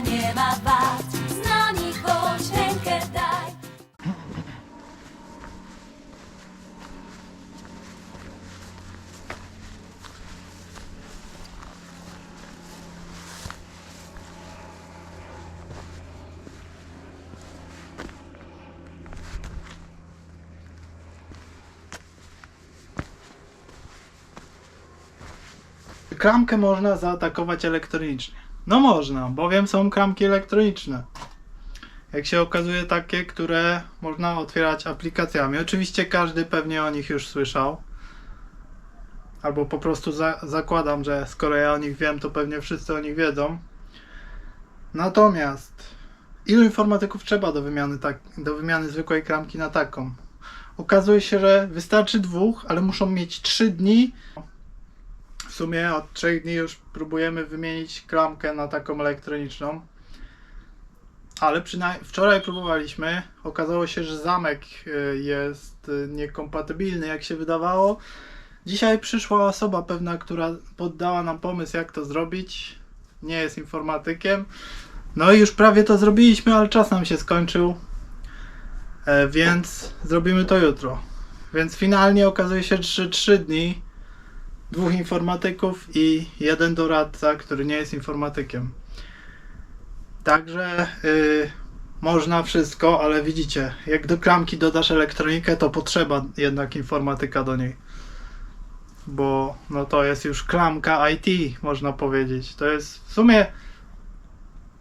nie ma wad. Z nami chodź, rękę daj. Klamkę można zaatakować elektronicznie. No można, bowiem są kramki elektroniczne. Jak się okazuje, takie, które można otwierać aplikacjami. Oczywiście każdy pewnie o nich już słyszał. Albo po prostu za zakładam, że skoro ja o nich wiem, to pewnie wszyscy o nich wiedzą. Natomiast ilu informatyków trzeba do wymiany, tak, do wymiany zwykłej kramki na taką? Okazuje się, że wystarczy dwóch, ale muszą mieć trzy dni. Sumie od trzech dni już próbujemy wymienić klamkę na taką elektroniczną. Ale wczoraj próbowaliśmy. Okazało się, że zamek y, jest y, niekompatybilny, jak się wydawało. Dzisiaj przyszła osoba pewna, która poddała nam pomysł, jak to zrobić. Nie jest informatykiem. No i już prawie to zrobiliśmy, ale czas nam się skończył. E, więc zrobimy to jutro. Więc finalnie okazuje się, że 3 dni, dwóch informatyków i jeden doradca, który nie jest informatykiem. Także y, można wszystko, ale widzicie, jak do klamki dodasz elektronikę, to potrzeba jednak informatyka do niej. Bo no to jest już klamka IT, można powiedzieć. To jest w sumie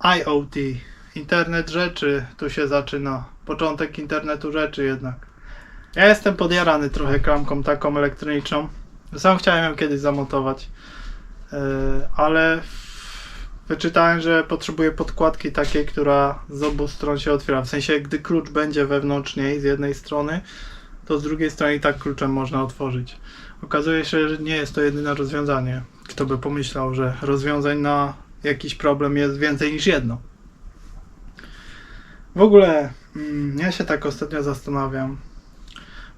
IoT, internet rzeczy, tu się zaczyna. Początek internetu rzeczy jednak. Ja jestem podjarany trochę klamką taką elektroniczną. Sam chciałem ją kiedyś zamontować, yy, ale wyczytałem, że potrzebuję podkładki takiej, która z obu stron się otwiera. W sensie, gdy klucz będzie wewnątrz niej z jednej strony, to z drugiej strony i tak kluczem można otworzyć. Okazuje się, że nie jest to jedyne rozwiązanie. Kto by pomyślał, że rozwiązań na jakiś problem jest więcej niż jedno. W ogóle mm, ja się tak ostatnio zastanawiam,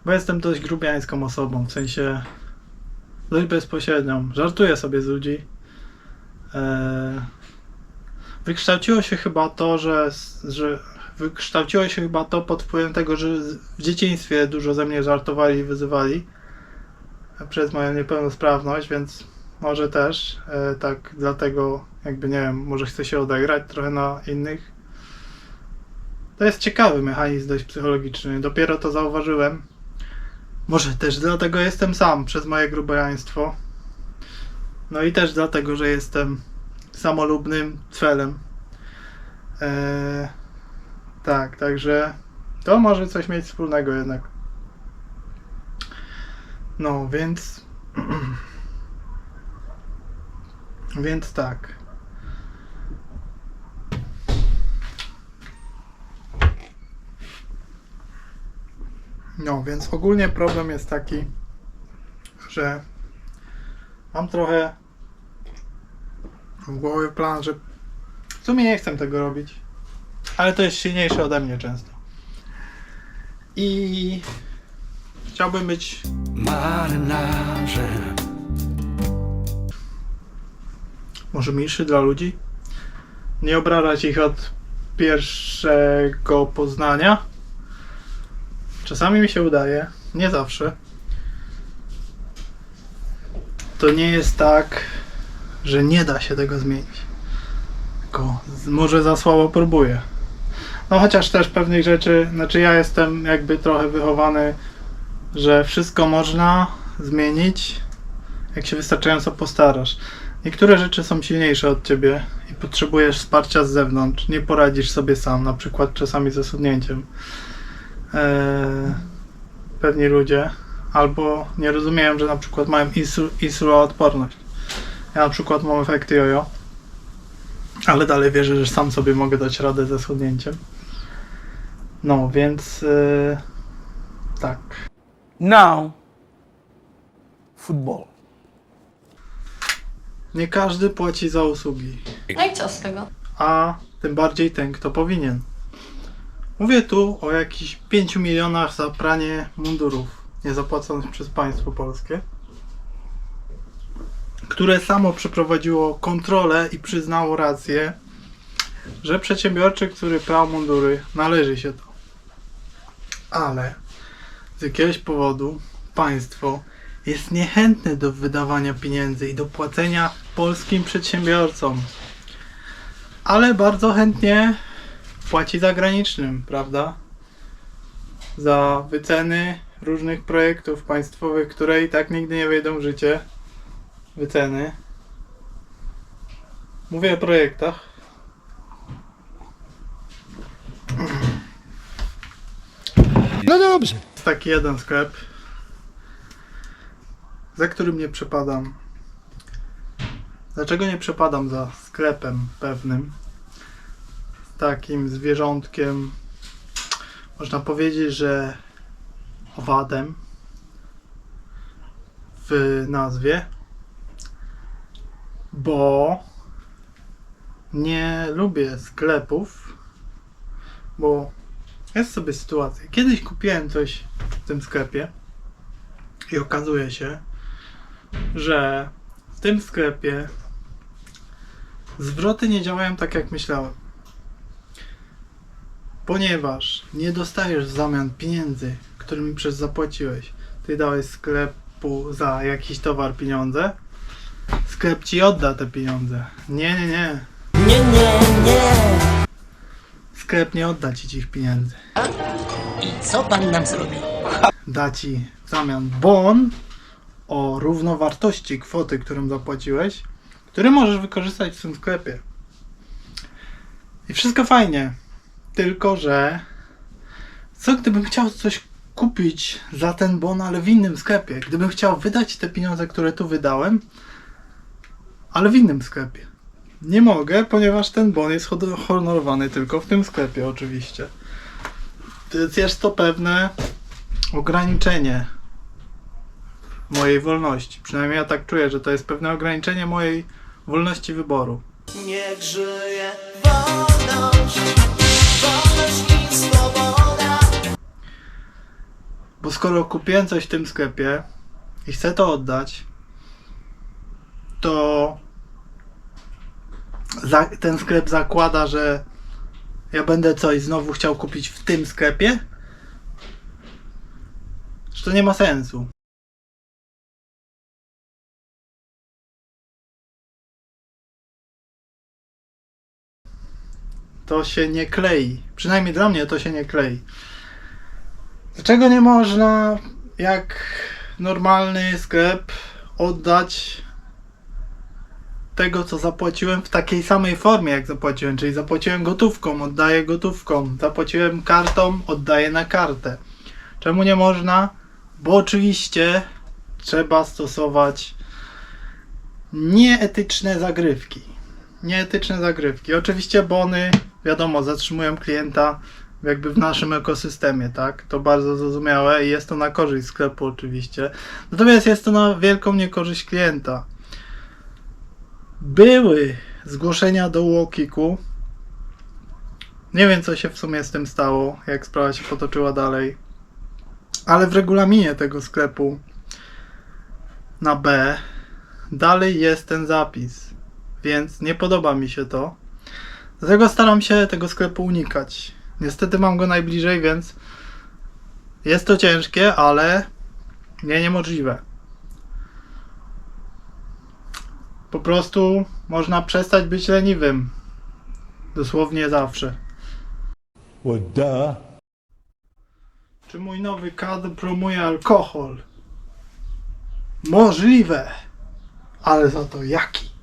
bo jestem dość grubiańską osobą, w sensie dość bezpośrednią. Żartuję sobie z ludzi. Eee, wykształciło się chyba to, że, że wykształciło się chyba to pod wpływem tego, że w dzieciństwie dużo ze mnie żartowali i wyzywali przez moją niepełnosprawność, więc może też e, tak dlatego jakby nie wiem, może chcę się odegrać trochę na innych. To jest ciekawy mechanizm dość psychologiczny. Dopiero to zauważyłem. Może też dlatego jestem sam przez moje grubejaństwo. No i też dlatego, że jestem samolubnym celem. Eee, tak, także to może coś mieć wspólnego jednak. No, więc. więc tak. No, więc ogólnie problem jest taki, że mam trochę w głowie plan, że w sumie nie chcę tego robić, ale to jest silniejsze ode mnie często. I chciałbym być marynarzem. może milszy dla ludzi. Nie obrażać ich od pierwszego poznania. Czasami mi się udaje, nie zawsze. To nie jest tak, że nie da się tego zmienić. Tylko może za słabo próbuję. No chociaż też pewnych rzeczy, znaczy ja jestem jakby trochę wychowany, że wszystko można zmienić, jak się wystarczająco postarasz. Niektóre rzeczy są silniejsze od ciebie i potrzebujesz wsparcia z zewnątrz. Nie poradzisz sobie sam, na przykład czasami ze sudnięciem. Eee, pewni ludzie albo nie rozumieją, że na przykład mają insu- insuloodporność. Ja na przykład mam efekty jojo, ale dalej wierzę, że sam sobie mogę dać radę ze schudnięciem. No, więc eee, tak. Now, football. Nie każdy płaci za usługi. No i co z tego? a tym bardziej ten, kto powinien. Mówię tu o jakichś 5 milionach za pranie mundurów niezapłaconych przez państwo polskie, które samo przeprowadziło kontrolę i przyznało rację, że przedsiębiorczy, który prał mundury, należy się to. Ale z jakiegoś powodu państwo jest niechętne do wydawania pieniędzy i do płacenia polskim przedsiębiorcom ale bardzo chętnie płaci zagranicznym, prawda? Za wyceny różnych projektów państwowych, które i tak nigdy nie wejdą w życie. Wyceny. Mówię o projektach. No dobrze. Jest taki jeden sklep, za którym nie przepadam. Dlaczego nie przepadam za sklepem pewnym? Takim zwierzątkiem, można powiedzieć, że owadem w nazwie, bo nie lubię sklepów, bo jest sobie sytuacja. Kiedyś kupiłem coś w tym sklepie i okazuje się, że w tym sklepie zwroty nie działają tak jak myślałem. Ponieważ nie dostajesz w zamian pieniędzy, którymi przez zapłaciłeś. Ty dałeś sklepu za jakiś towar pieniądze. Sklep ci odda te pieniądze. Nie, nie, nie. Nie, nie, nie. Sklep nie odda ci tych pieniędzy. I co pan nam zrobi? da ci w zamian bon o równowartości kwoty, którą zapłaciłeś, który możesz wykorzystać w tym sklepie. I wszystko fajnie. Tylko, że co gdybym chciał coś kupić za ten bon, ale w innym sklepie? Gdybym chciał wydać te pieniądze, które tu wydałem, ale w innym sklepie. Nie mogę, ponieważ ten bon jest honorowany tylko w tym sklepie, oczywiście. Więc jest to pewne ograniczenie mojej wolności. Przynajmniej ja tak czuję, że to jest pewne ograniczenie mojej wolności wyboru. Niech żyje wolność, Bo skoro kupiłem coś w tym sklepie i chcę to oddać, to ten sklep zakłada, że ja będę coś znowu chciał kupić w tym sklepie, że to nie ma sensu. To się nie klei. Przynajmniej dla mnie to się nie klei. Dlaczego nie można, jak normalny sklep, oddać tego, co zapłaciłem w takiej samej formie, jak zapłaciłem? Czyli zapłaciłem gotówką, oddaję gotówką. Zapłaciłem kartą, oddaję na kartę. Czemu nie można? Bo oczywiście trzeba stosować nieetyczne zagrywki. Nieetyczne zagrywki. Oczywiście bony, wiadomo, zatrzymują klienta jakby w naszym ekosystemie, tak? To bardzo zrozumiałe i jest to na korzyść sklepu oczywiście. Natomiast jest to na wielką niekorzyść klienta. Były zgłoszenia do Łokiku. Nie wiem, co się w sumie z tym stało, jak sprawa się potoczyła dalej. Ale w regulaminie tego sklepu na B dalej jest ten zapis. Więc nie podoba mi się to. Dlatego staram się tego sklepu unikać. Niestety mam go najbliżej, więc jest to ciężkie, ale nie niemożliwe. Po prostu można przestać być leniwym. Dosłownie zawsze. Well, duh. Czy mój nowy kadr promuje alkohol? Możliwe, ale za to jaki?